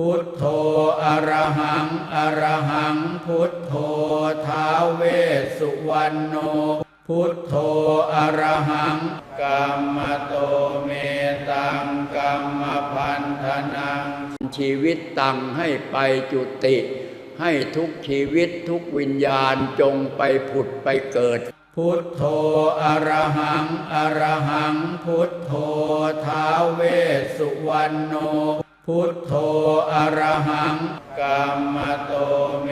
พุทโธอะระหังอะระหัง พุทโธท้าวเวสสุวรรณโน พุทโธอะระหังกัมมโตเมตังกัมมพันธนัง ชีวิตตังให้ไปจุติ ให้ทุกชีวิตทุกวิญญาณจงไปผุดไปเกิด พุทโธอะระหังอะระหัง พุทโธท้าวเวสสุวรรณโน พุทโธอรหังกัมมโตเม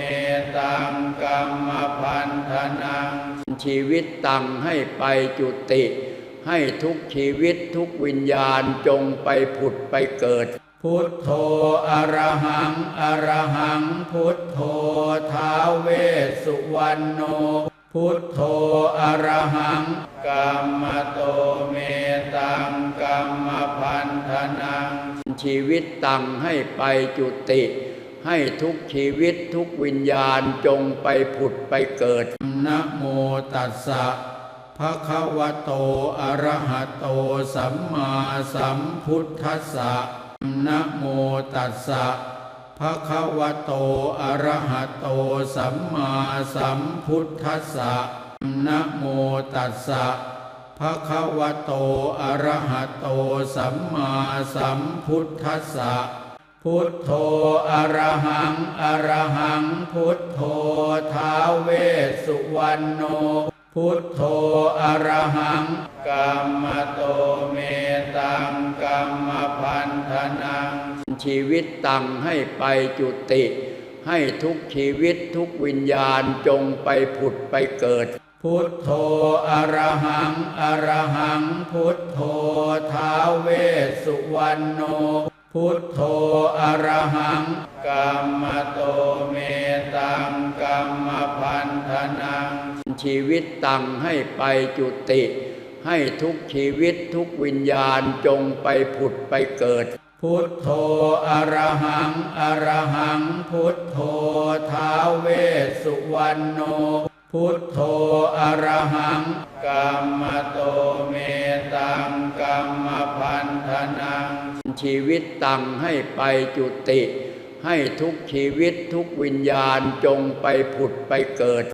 ตังกัมมพันธนัง ชีวิตตังให้ไปจุติ ให้ทุกชีวิตทุกวิญญาณจงไปผุดไปเกิด พุทโธอรหังอรหัง พุทโธท้าเวสุวรรณโน พุทโธอรหังกัมมโตเมตังกัมมพันธนัง ชีวิตตังให้ไปจุติ ให้ทุกชีวิตทุกวิญญาณจงไปผุดไปเกิดนะโมตัสสะภะคะวะโตอะระหะโตสัมมาสัมพุทธัสสะนะโมตัสสะภะคะวะโตอะระหะโตสัมมาสัมพุทธัสสะนะโมตัสสะ ภะคะวะโต อะระหะโต สัมมาสัมพุทธัสสะ พุทโธ อะระหัง อะระหัง พุทโธ ท้าเวสสุวรรณโน พุทโธ อะระหังกัมมโตเมตังกัมมพันธนัง ชีวิตตังให้ไปจุติ ให้ทุกชีวิตทุกวิญญาณจงไปผุดไปเกิด พุทโธอะระหังอะระหัง พุทโธท้าวเวสสุวรรณโน พุทโธอะระหังกัมมโตเมตังกัมมพันธนัง ชีวิตตังให้ไปจุติ ให้ทุกชีวิตทุกวิญญาณจงไปผุดไปเกิด พุทโธอะระหังอะระหัง พุทโธท้าวเวสสุวรรณโน พุทโธอรหังกัมมโตเมตังกัมมพันธนัง ชีวิตตังให้ไปจุติ ให้ทุกชีวิตทุกวิญญาณจงไปผุดไปเกิด